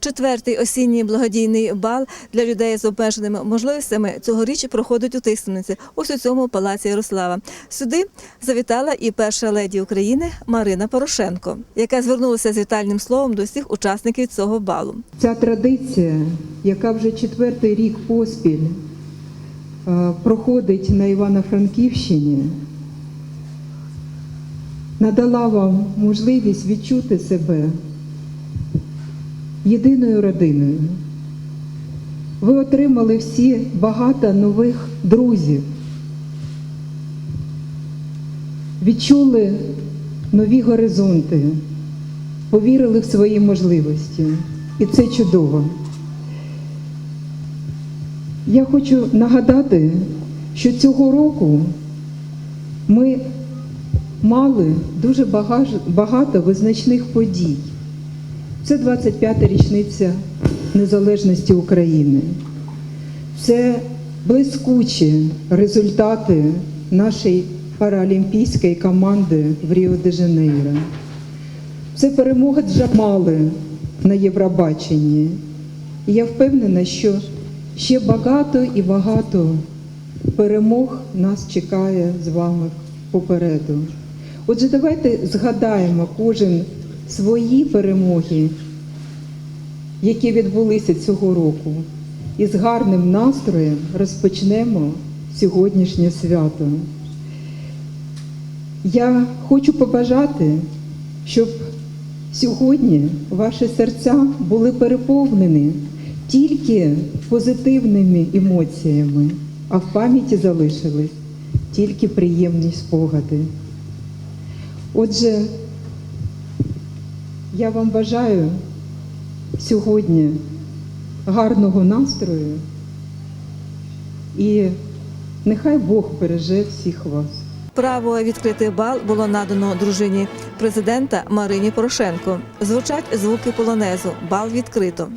Четвертий осінній благодійний бал для людей з обмеженими можливостями цьогоріч проходить у Тисмениці, ось у цьому палаці Ярослава. Сюди завітала і перша леді України Марина Порошенко, яка звернулася з вітальним словом до всіх учасників цього балу. Ця традиція, яка вже четвертий рік поспіль е, проходить на Івано-Франківщині, надала вам можливість відчути себе єдиною родиною. Ви отримали всі багато нових друзів, відчули нові горизонти, повірили в свої можливості. І це чудово. Я хочу нагадати, що цього року ми мали дуже багато визначних подій. Це 25-та річниця незалежності України. Це блискучі результати нашої паралімпійської команди в Ріо-де-Жанейро. Це перемога Джамали на Євробаченні. І я впевнена, що ще багато і багато перемог нас чекає з вами попереду. Отже, давайте згадаємо кожен свої перемоги, які відбулися цього року, і з гарним настроєм розпочнемо сьогоднішнє свято. Я хочу побажати, щоб сьогодні ваші серця були переповнені тільки позитивними емоціями, а в пам'яті залишились тільки приємні спогади. Отже, я вам бажаю сьогодні гарного настрою і нехай Бог береже всіх вас. Право відкрити бал було надано дружині президента Марині Порошенко. Звучать звуки полонезу. Бал відкрито.